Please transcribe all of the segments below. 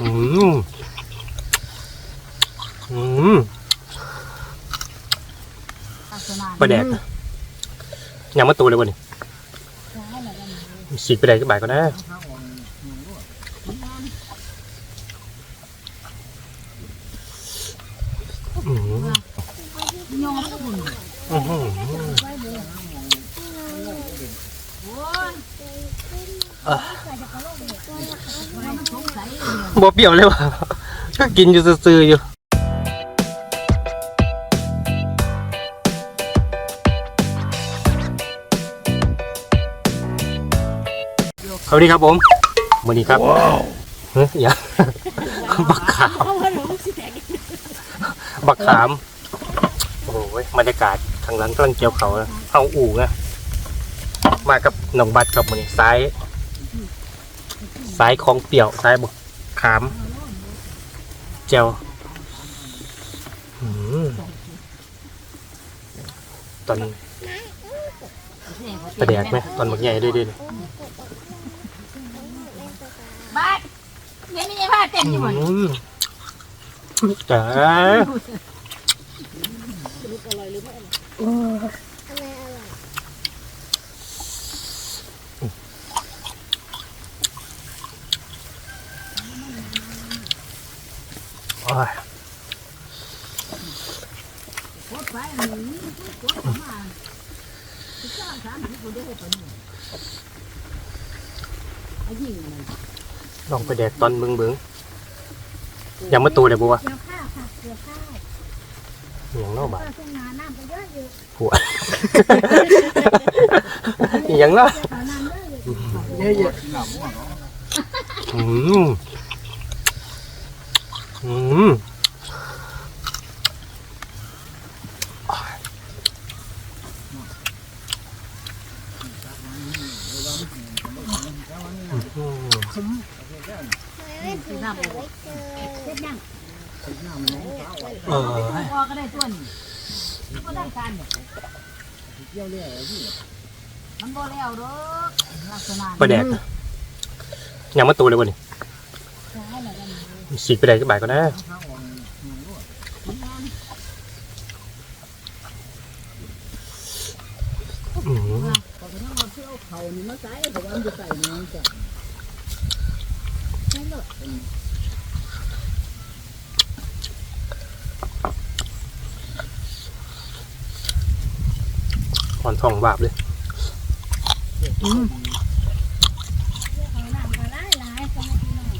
อืมอืมปลาแดกยังมาตูเลยวะนี่สีกไปไหนก็บ่ายก็ได้อืม ยอมก็บุญ อื้อหือ โอ้ย อะ มันสงสัย บ่เปรี้ยวเลยวะก็กินอยู่ซื่อๆอยู่สวัสดีครับผมวันนี้ครับเฮ้ยอย่าบักขาม บักขาม โอ้โหบรรยากาศทางหลังกำลังเกี่ยวเขานะเอาอู่นะมากับน้องบัตรครับวันนี้ซ้าย ซ้ายของเปี่ยวซ้ายบัก ขามเจลอืมตอนประแดกไหมตอนบักใหญ่ด้วยดิบ้านเห็นมีไอ้ผ้าเต้นอยู่บ่อืมจ๋าโอ้ยโคตรไปหนีโคตรมาสิบสามสามสิบคนเดียวไปหนึ่งไอ้ยิงมั นลองไปแดกตอนเบึงเบึงๆยังมาตูเลยบัวเกี่ยวข้าวค่ะเกี่ยวข้าวอย่างนอกบ้านข้าวทุ่งนาน้ำไปเยอะอยู่หัวอย่างนอกขอน้ำเยอะอยู่เยอะเยอะอืม อืมอืมสิน้ำไปเสร็จยังเออพอก็ได้ตัวนี้ก็ได้การเนี่ยมันบ่แล้วดอกลักษณะปลาแดกยังมาตูเลยวะนี่ซ้ายหน่อยกัน สีไปไหนก็บ่ายก็ได้เขานี่มาใส่เพราะว่ามันจะใส่เงินจ้ะไม่หลดอ่อนทองบาปเลยอน้ำก็ไล่ไล่ก็ไม่กินหน่อย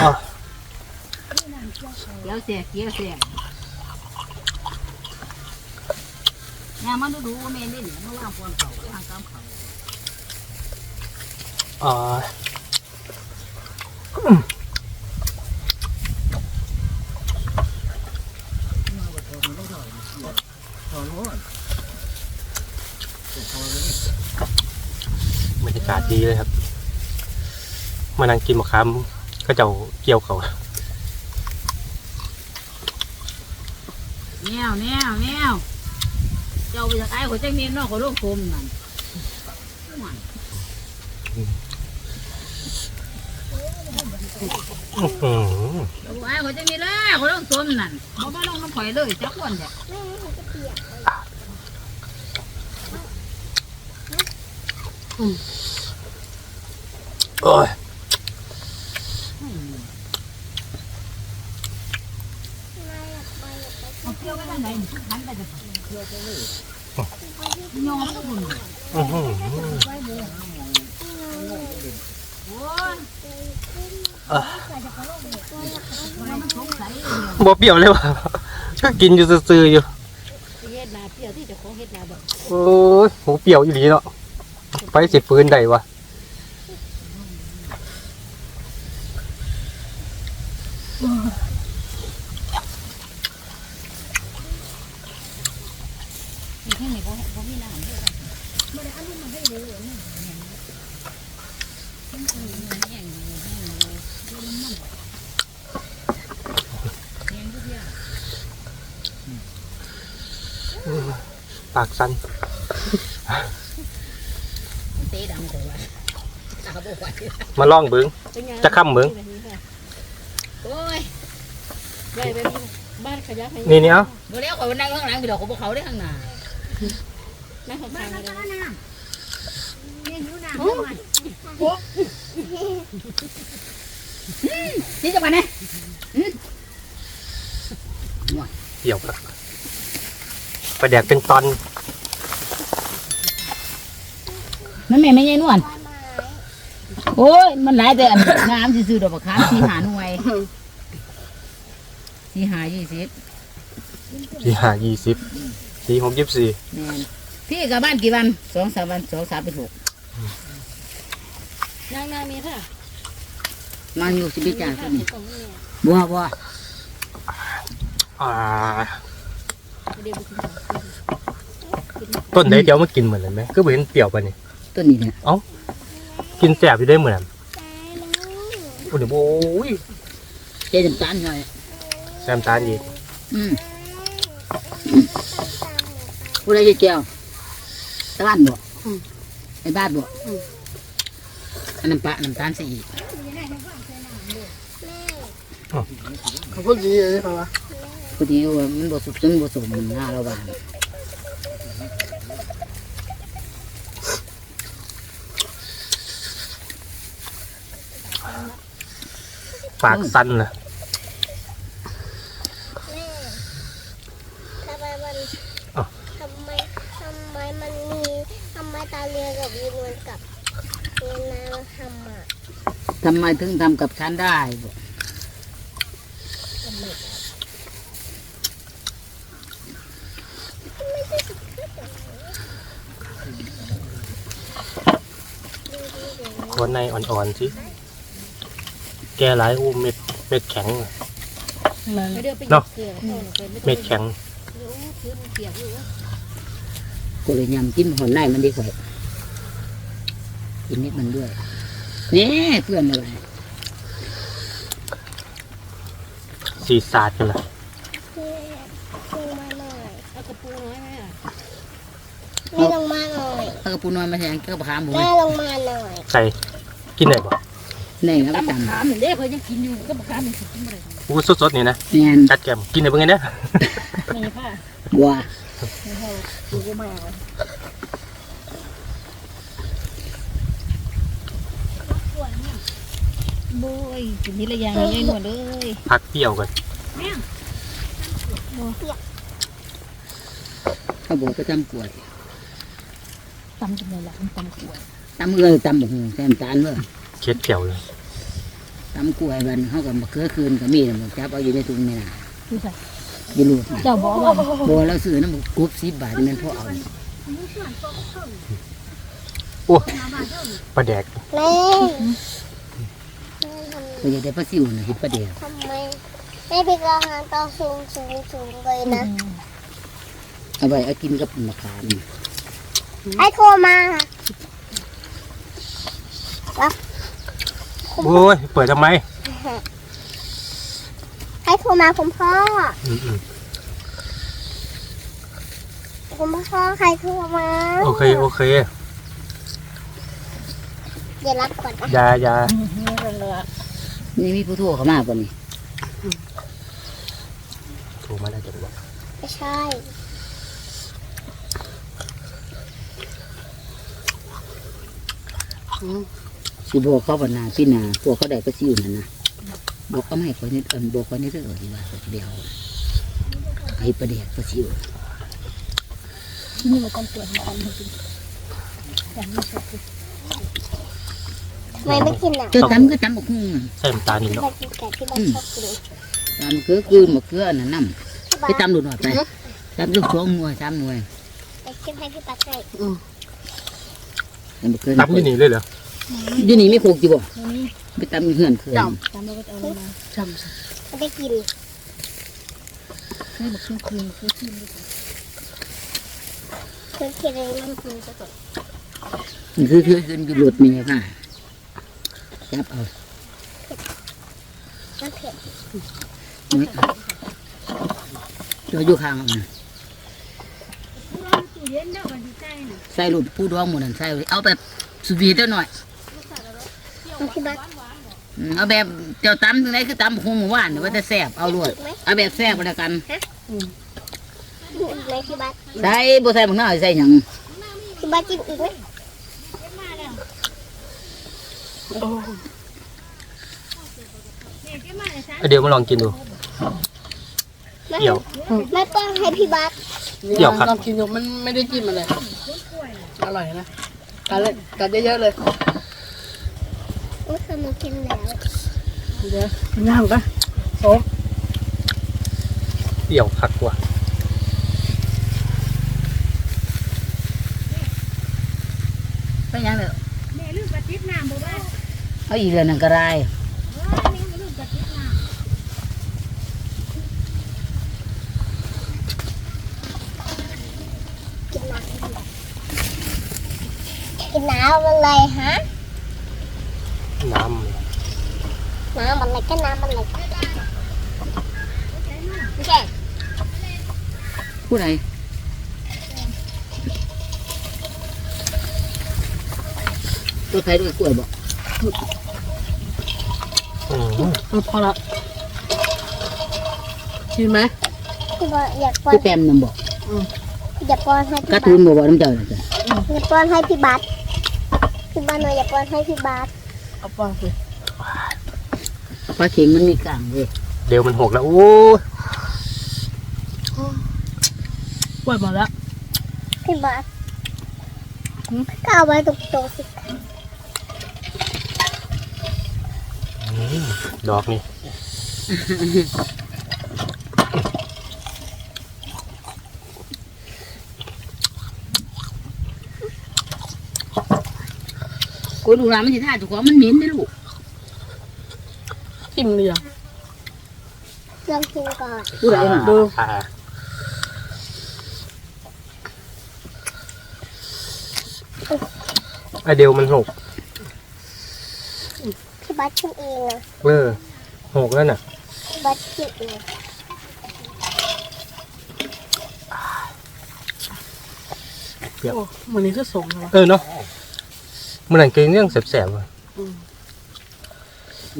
อะ นี่น้ำ เกี่ยวข้าวเกี่ยวเสียเกี่ยวเสียเนี่ยมันดูดูแม่นี่เนี่ยมันว่างคนเขาว่างกำเขาอ่าบรรยากาศดีเลยครับ มานั่งกินมะขามก็เจ้าเกี่ยวเขา แนวแนวแนวเจ้าไปจากไอ้หัวใจเมียนอกของโลกคมนั่นอื้อหือไอ้หัวใจมีแล้วของโลกคมนั่นเขาไม่ลงน้ำข่อยเลยจักวันเดียวแม่ให้จะเปียกโอ้ย โอ้ยใส่จะกระโหลกเด็กตัวอยากเอามันสงสัยบ่เปรี้ยวเลยวะก็กินอยู่ซื่อๆอยู่เฮ็ดนาเปรี้ยวที่จะของเฮ็ดนาแบบโอ้ยหูเปรี้ยวอยู่ดีเนาะไปสิฟืนได้วะ ที่นี่เขาเขามีน้ำด้วย ไม่ได้อันนี้มันให้เลยนี่ ปากสั้นเตะดังเลยว่ะตากับบ่ไหวมาลองเบิ้งจะค้ำมึงโอ้ยได้ไปบ้านขยักให้นี่เนี่ยเอาบ่แล้วข่อยนั่งข้างหลังพี่ดอกของพวกเขาได้ข้างหน้านั่งข้างๆเลยนี่จะมาเนี่ยเดี่ยวครับ ปลาแดกเป็นตอนมันแม่ไม่ใช่นวลโอ้ยมันหลายแต่อันงามซื่อๆดอกบักขามสีหาหน่วยสีหายี่สิบสี่ห้ายี่สิบสี่หกยี่สิบสี่แม่นพี่กลับบ้านกี่วันสองสามวันสองสามเป็นหกนั่งนั่งนี่ค่ะมันอยู่สิบจ่าตัวนี้ของนี่บัวบัวอ่าเดี๋ยวไปกิน ต้นไหนเดี๋ยวมากินเหมือนกันไหมก็เห็นเปรี้ยวไปนี่ตัวนี้เนี่ยกินแสบอยู่ได้เหมือนกันโอ้โหโอ้ยเจ๊น้ำตาลหน่อยแซมตาลอีกอืมผู้ใดจะเจียวตะวันบ่ไอ้บ้านบ่อันน้ำปลาน้ำตาลใส่อีกเขาพูดดีเลยค่ะวะ พอดีว่ามันบ่สุกมันบ่สมหน้าเราบ้านปากสั้นนะทำไมมันทำไมทำไมมันมีทำไมตาเรือกับยีนวลกับเวลาเราทำอะทำไมถึงทำกับฉันได้บ่ คนในอ่อนๆสิแกหลายอู้เม็ดเม็ดแข็งไม่เดือไปหยิเนาะบเกลือเขาหนูเป็นไม่ต้องเม็ดแข็งเดี๋ยวพื้นมันเปียกอยู่วะก็เลยยำจิ้มหอนในมันดีกว่ากินนิดมันด้วยนี่เพื่อนอะไรสีสาดกันละเพื่ลงมาหน่อยเอากระปูน้อยไหมอะแม่ลงมาหน่อยเอากระปูน้อยมาแทงกระปขามผมแม่ลงมาหน่อย ใส่ กินได้บ่นี่แล้วก็จำขามเหมือนเด็กเขายังกินอยู่ก็บอกขามมันกินไม่ได้อู้สดๆนี่นะแม่นจัดแกมกินได้เบิ่งไงเนี่ยไม่ค่ะบัวไม่ให้ดูก็มาโบยกินทีละอย่างเลยหมดเลยพักเปรี้ยวกันเขาบอกก็จำกล้วยตำจังเลยล่ะตำขวด ตำเอ้ยตำบกหูแซมตาลเว้ยเค็ดเขียวเลยตำกล้วยบันเขากับมะเขือคืนก็มีนะมันจับเอาอยู่ในถุงนี่นะดูสิอยูรูดเจ้าบอกว่าบัวเราซื้อน้ำกรุ๊บสิบบาทนี่แมันพอเอาปลาแดกแม่ก็อยากได้ปลาซิวนะเห็ดปลาเดียวทำไมแม่พิการหางตาสูงสูงสูงเลยนะเอาไว้เอากินกับมะขามให้โทรมา โอ้ยเปิดทำไมให้โทรมาคุณพ่ออืมคุณพ่อใครโทรมาๆโอเคโอเคเดี๋ยวรับก่อนนะอยาอยานี่มีผู้โทรเข้ามาป่ะนี่โทรมาได้จังหวะไม่ใช่ สิบอกเขาปัญนาพี่นาพวกเขาได้ปลาซิวนั่นนะบอกเขาไม่ให้คนนี้เอินบอกคนนี้เรื่องอะไรว่าเดียวให้ปลาเดียวปลาซิวที่นี่มันต้องตรวจมาอันจริงทำไมไม่กินอะเจ้าตำก็ตำบกหุ่งใส่น้ำตาลนี่เนาะอยากกินไก่ที่บ้านชอบกินตำคือคืนมะเขืออันนั้นน้ำไปตำดูหน่อยไปตำลูกสองหน่วยสามหน่วยไปกินให้พี่ปักไก่ตำมะเขือตับอยู่นี่เลยเหรอ อยู่นี่ไม่โคกจีบ่ไปตำอยู่เหือนเขื่อนจำแล้วก็จะเอามาจำไม่ได้กินให้บอกคืนคืนคืนคืนคืนคืนเลยคืนจะกดมันคือคือคืออยู่หลุดมีไงค่ะจับเอาน้ำเผ็ดหน่วยเอาตัวอยู่ข้างเอามาใส่หลุดผู้ดองหมดนั่นใส่ไว้เอาแบบสุวีเท่าหน่อยน้อง พี่บัสอืมเอาแบบเจ้าตำตรงไหนคือตำคงหมู่บ้านเดี๋ยวว่าจะแซ่บเอาลวดเอาแบบแซ่บก็แล้วกันอีกไหมพี่บัสใส่บ่ใส่บักน้อยใส่หยังพี่บัสจิ้มอีกไหมเดี๋ยวมาลองกินดู ไม่เดี๋ยว ไม่ป้อนให้พี่บัสเดี๋ยวครับ ลองกินดูมันไม่ได้จิ้มอะไรอร่อยนะกัดเลยกัดเยอะๆเลยโอ้ยเคยมากินแล้วเดี๋ยวย่างกันโอ้เปรี้ยวคักกว่าไปหยังเด้อเอาอีกแล้วนั่นก็ได้กินน้ำกินน้ำอะไรฮะ น้ำน้ำอะไรก็น้ำอะไรไม่ใช่ผู้ใดตัวใครด้วยกล้วยบ่ำอืมเออพอละชิมไหมพี่บัสอยากป้อนผู้แปมนำบ่อยากป้อนให้พี่กระบัทุสนบ่บ่าน้ำเจ้าน่ะจ้ะอยากป้อนให้พี่บัสพี่บัสหน่อยอยากป้อนให้พี่บัส เอาปลาสิปลาเข็งมันมีกลางเว้ยเดี๋ยวมันหกแล้วโอ้ยปล่อยหมดแล้วพี่บัสก็เอาไว้ตรงๆสิอืมด อกนี่กูดูร้านมันสิท่าเจุกของมันเหม็นเด้อลูกจิ้มเลยอะลองชิมก่อนผู้ใดน่ะดูอ่าอะเดี๋ยวมันหกพี่บัสชิมเองนะเออหกแล้วน่ะ พี่บัสชิมเองโอ้มันนี้ก็ส่งแล้วเออเนาะ มันหนังเกงเรื่องแสบๆอะ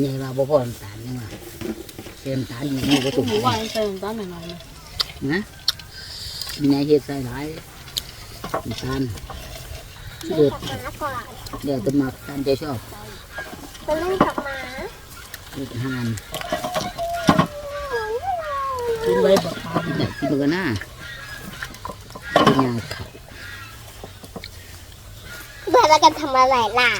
นี่ว่าบ่พอน้ำตาลยังว่าเต็มตาลอยู่นี่บ่ถูกหมูวายใส่น้ำตาลหน่อยๆนะนะมีนายเฮ็ดใส่หลายน้ำตาลเล่นกับหมาก่อนเดี๋ยวจะมักตามใจชอบไปเล่นกับหมาเฮ็ดอาหารกินไว้บอกอยากกินกันหน้าเป็นยาเขาเบื่อ แล้วกันทำอะไรล่ะ